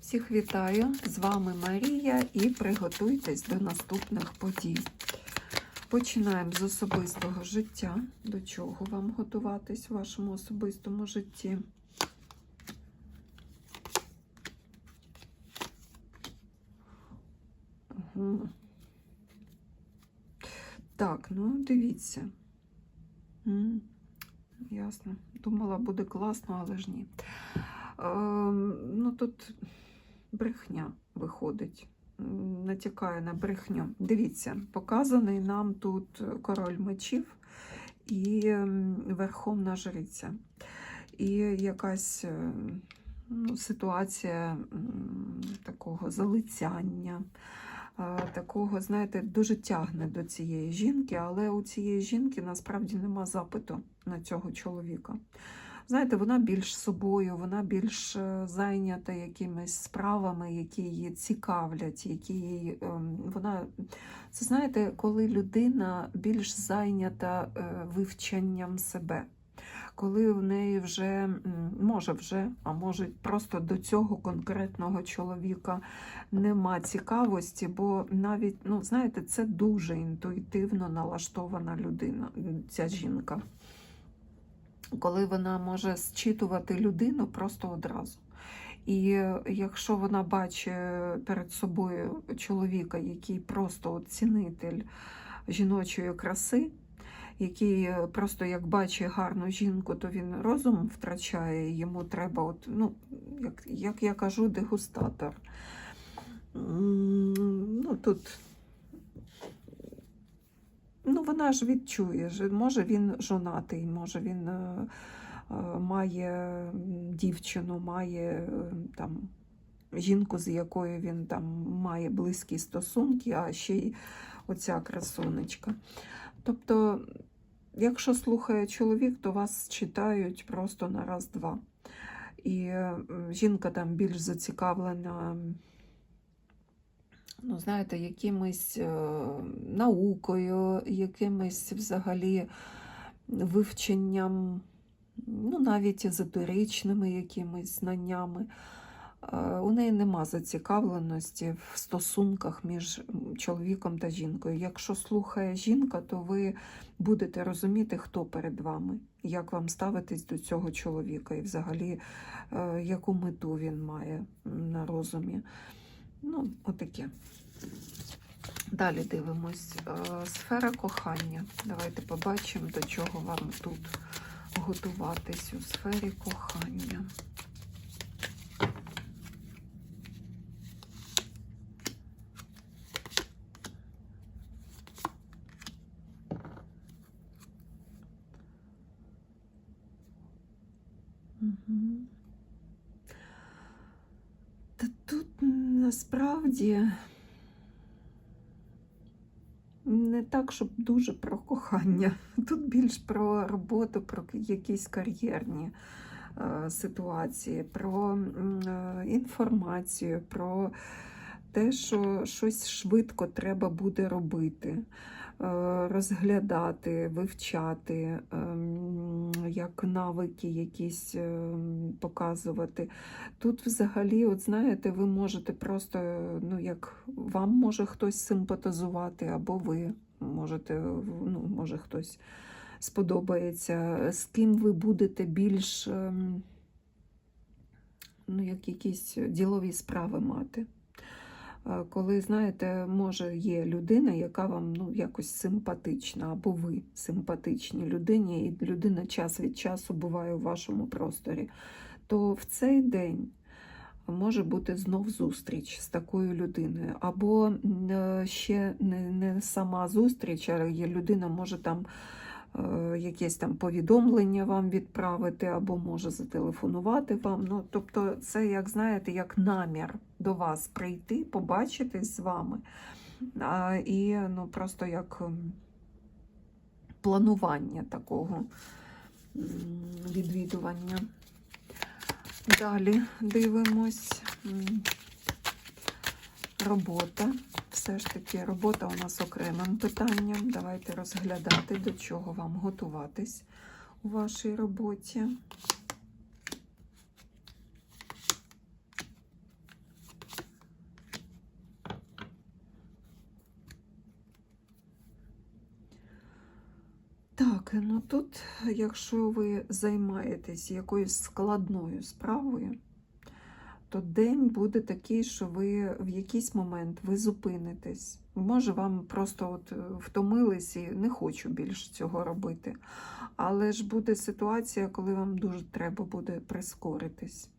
Всіх вітаю! З вами Марія і приготуйтесь до наступних подій. Починаємо з особистого життя. До чого вам готуватись в вашому особистому житті? Угу. Так, ну дивіться. М, Ясно. Думала, буде класно, але ж ні. Ем, ну тут брехня виходить. Натякає на брехню. Дивіться, показаний нам тут король мечів і верховна жриця. І якась е, ну, ситуація такого залицяння. Такого, знаєте, дуже тягне до цієї жінки, але у цієї жінки насправді нема запиту на цього чоловіка. Знаєте, вона більш собою, вона більш е, зайнята якимись справами, які її цікавлять, які її, ем, вона це знаєте, коли людина більш зайнята е, вивченням себе. Коли в неї вже може вже, а може просто до цього конкретного чоловіка нема цікавості, бо навіть, ну знаєте, це дуже інтуїтивно налаштована людина, ця жінка коли вона може зчитувати людину просто одразу. І е, якщо вона бачить перед собою чоловіка, який просто цінитель жіночої краси, який е, просто як бачить гарну жінку, то він розум втрачає, йому треба, от, ну, як, як я кажу, дегустатор. Ну, тут Ну, вона ж відчує, може він жонатий, може він е, е, має дівчину, має е, там жінку, з якою він там має близькі стосунки, а ще й оця красунечка. Тобто, якщо слухає чоловік, то вас читають просто на раз-два. І жінка там більш зацікавлена ну, знаєте, якимось е, наукою, якимось взагалі вивченням, ну, навіть езотеричними якимись знаннями. Е, У неї нема зацікавленості в стосунках між чоловіком та жінкою. Якщо слухає жінка, то ви будете розуміти, хто перед вами, як вам ставитись до цього чоловіка, і взагалі е, яку мету він має на розумі. Ну, отаке. Далі дивимось. Е, Сфера кохання. Давайте побачимо, до чого вам тут готуватись у сфері кохання. Угу. Та тут насправді не так, щоб дуже про кохання. Тут більш про роботу, про якісь кар'єрні е, ситуації, про е, інформацію, про те, що щось швидко треба буде робити, е, розглядати, вивчати, ем, як навики якісь ем, показувати. Тут взагалі, от знаєте, ви можете просто, ну як вам може хтось симпатизувати, або ви можете, ну, може хтось сподобається, з ким ви будете більш, ем, ну, як якісь ділові справи мати. Е, Коли, знаєте, може є людина, яка вам ну, якось симпатична, або ви симпатичні людині, і людина час від часу буває у вашому просторі, то в цей день може бути знов зустріч з такою людиною. Або е, ще не, не сама зустріч, а є людина може там е, якесь там повідомлення вам відправити, або може зателефонувати вам. Ну, тобто, це, як знаєте, як намір до вас прийти, побачитись з вами. А, і ну, просто як планування такого відвідування. Далі дивимось. Робота. Все ж таки, робота у нас окремим питанням. Давайте розглядати, до чого вам готуватись у вашій роботі. Так, ну тут, якщо ви займаєтесь якоюсь складною справою, то день буде такий, що ви в якийсь момент ви зупинитесь. Може, вам просто от е, втомились і не хочу більше цього робити. Але ж буде ситуація, коли вам дуже треба буде прискоритись.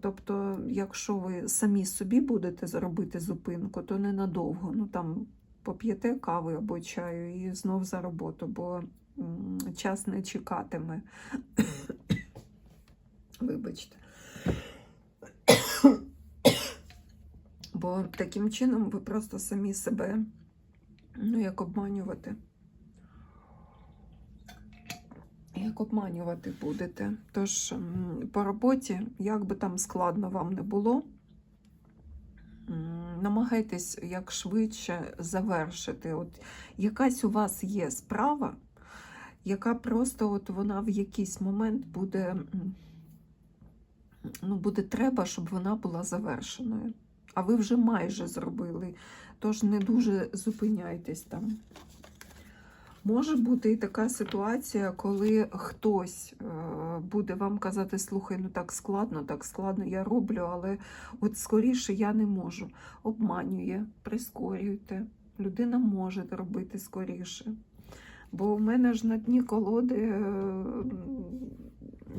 Тобто, якщо ви самі собі будете зробити зупинку, то ненадовго. Ну там поп'єте кави або чаю і знов за роботу, бо час не чекатиме. Вибачте. Бо таким чином ви просто самі себе ну, як обманювати. Як обманювати будете. Тож по роботі, як би там складно вам не було, намагайтесь як швидше завершити. От якась у вас є справа, яка просто от вона в якийсь момент буде, ну, буде треба, щоб вона була завершеною. А ви вже майже зробили, тож не дуже зупиняйтесь там. Може бути і така ситуація, коли хтось е, буде вам казати, слухай, ну так складно, так складно, я роблю, але от скоріше я не можу. Обманює, прискорюйте. Людина може робити скоріше. Бо у мене ж на дні колоди е,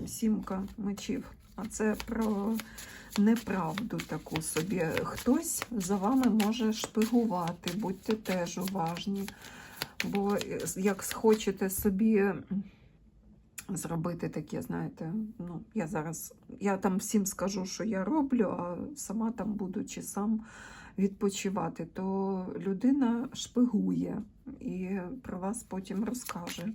сімка мечів. А це про неправду таку собі. Хтось за вами може шпигувати, будьте теж уважні. Бо е, як хочете собі зробити таке, знаєте, ну, я зараз, я там всім скажу, що я роблю, а сама там буду чи сам відпочивати, то людина шпигує і про вас потім розкаже,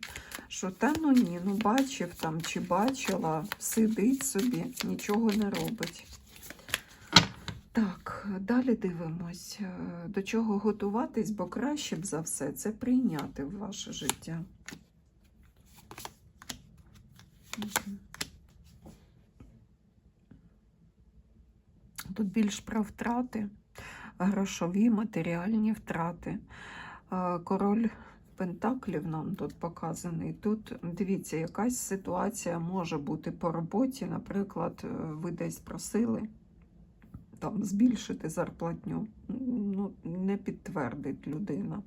що та ну ні, ну бачив там чи бачила, сидить собі, нічого не робить. Так, далі дивимось, е, до чого готуватись, бо краще б за все це прийняти в ваше життя. Тут більш про втрати, грошові, матеріальні втрати. Е, Король Пентаклів нам тут показаний. Тут дивіться, якась ситуація може бути по роботі. Наприклад, е, ви десь просили там збільшити зарплатню. Ну, не підтвердить людина.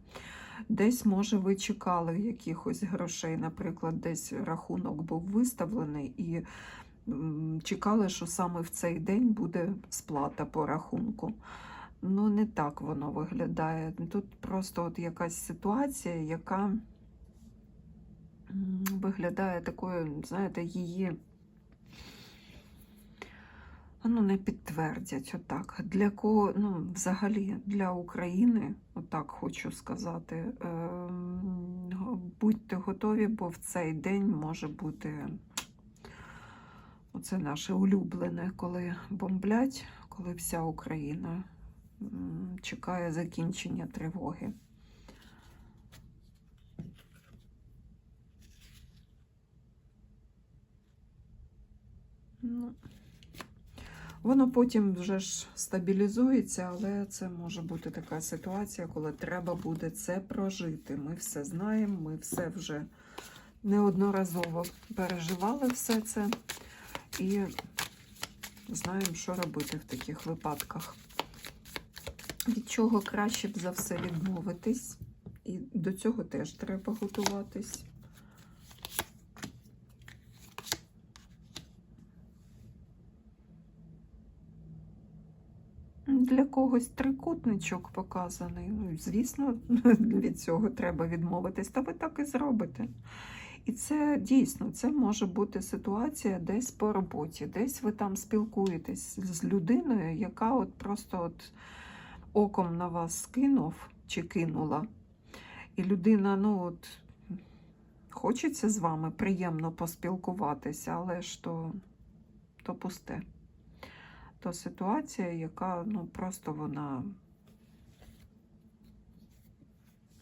Десь, може, ви чекали якихось грошей, наприклад, десь рахунок був виставлений і чекали, що саме в цей день буде сплата по рахунку. Ну, не так воно виглядає. Тут просто от якась ситуація, яка виглядає такою, знаєте, її ну, не підтвердять отак. Для кого, ну, взагалі, для України, отак хочу сказати, ем, будьте готові, бо в цей день може бути оце наше улюблене, коли бомблять, коли вся Україна чекає закінчення тривоги. Ну, Воно потім вже ж стабілізується, але це може бути така ситуація, коли треба буде це прожити. Ми все знаємо, ми все вже неодноразово переживали все це і знаємо, що робити в таких випадках. Від чого краще б за все відмовитись, і до цього теж треба готуватись. Для когось трикутничок показаний. Ну, звісно, від цього треба відмовитись, та ви так і зробите. І це дійсно це може бути ситуація десь по роботі, десь ви там спілкуєтесь з людиною, яка от просто от оком на вас скинув чи кинула. І людина, ну от, хочеться з вами приємно поспілкуватися, але ж то, то пусте то ситуація, яка ну просто вона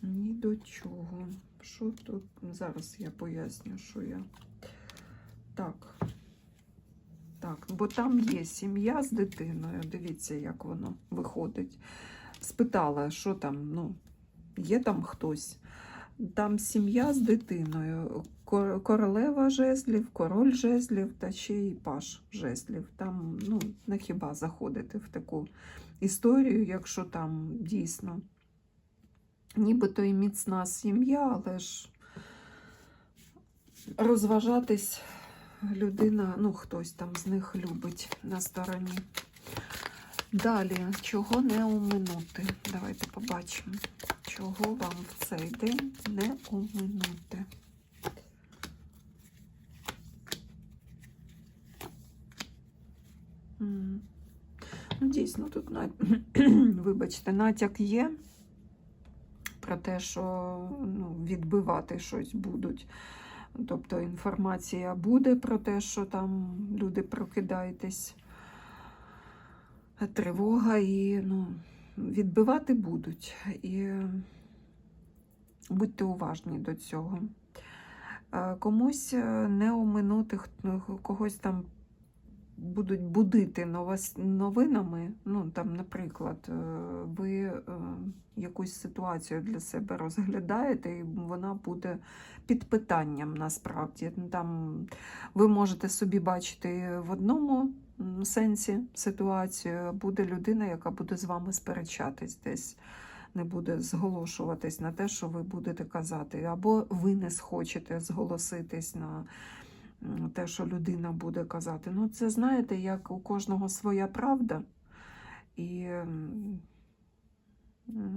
ні до чого. Що тут? Зараз я поясню, що я. Так. Так, бо там є сім'я з дитиною. Дивіться, як воно виходить. Спитала, що там, ну, є там хтось. Там сім'я з дитиною, королева жезлів, король жезлів та ще й паш жезлів. Там ну, не хіба заходити в таку історію, якщо там дійсно нібито і міцна сім'я, але ж розважатись людина, ну хтось там з них любить на стороні. Далі, чого не оминути? Давайте побачимо, чого вам в цей день не оминути. Ну, дійсно, тут вибачте, натяк є про те, що ну, відбивати щось будуть. Тобто інформація буде про те, що там люди прокидайтесь, тривога і ну, відбивати будуть. І будьте уважні до цього. Е, Комусь е, не оминути, когось там будуть будити новинами. Ну, там, наприклад, е, ви якусь ситуацію для себе розглядаєте, і вона буде під питанням насправді. Там ви можете собі бачити в одному сенсі ситуацію, буде людина, яка буде з вами сперечатись десь. Не буде зголошуватись на те, що ви будете казати, або ви не схочете зголоситись на те, що людина буде казати. Ну, це знаєте, як у кожного своя правда. І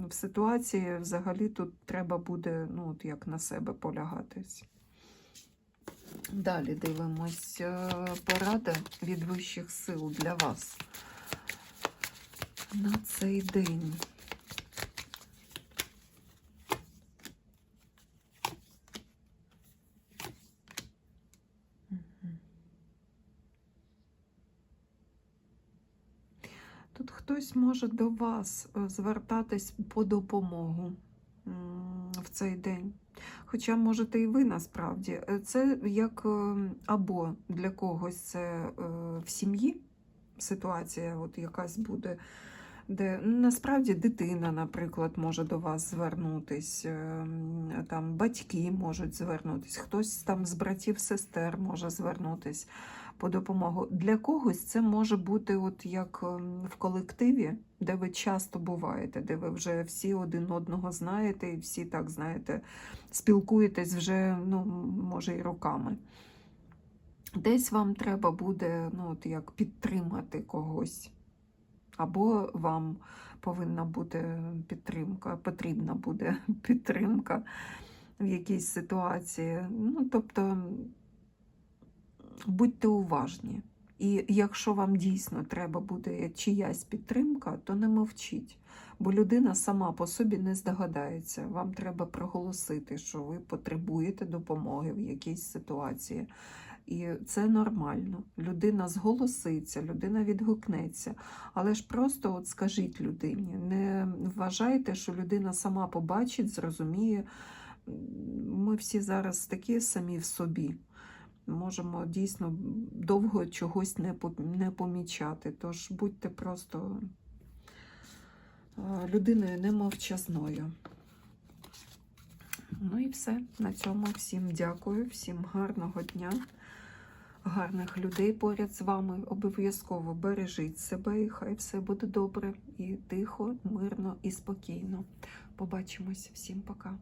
в ситуації взагалі тут треба буде, ну, от як на себе полягатись. Далі дивимось е, порада від вищих сил для вас на цей день. Тут хтось може до вас е, звертатись по допомогу цей день. Хоча можете і ви насправді. Е, Це як е, або для когось це е, в сім'ї ситуація, от якась буде, де ну, насправді дитина, наприклад, може до вас звернутись, там батьки можуть звернутись, хтось там з братів, сестер може звернутись по допомогу. Для когось це може бути от як ем, в колективі, де ви часто буваєте, де ви вже всі один одного знаєте, і всі так знаєте, спілкуєтесь вже, ну, може, і роками. Десь вам треба буде ну, от як підтримати когось. Або вам повинна бути підтримка, потрібна буде підтримка в якійсь ситуації. Ну, тобто, будьте уважні. І якщо вам дійсно треба буде чиясь підтримка, то не мовчіть, бо людина сама по собі не здогадається. Вам треба проголосити, що ви потребуєте допомоги в якійсь ситуації. І це нормально. Людина зголоситься, людина відгукнеться. Але ж просто от скажіть людині, не вважайте, що людина сама побачить, зрозуміє. Ми всі зараз такі самі в собі. Можемо дійсно довго чогось не, помічати. Тож будьте просто е, людиною немовчазною. Ну і все. На цьому всім дякую, всім гарного дня, гарних людей поряд з вами. Обов'язково бережіть себе і хай все буде добре і тихо, мирно і спокійно. Побачимось. Всім пока.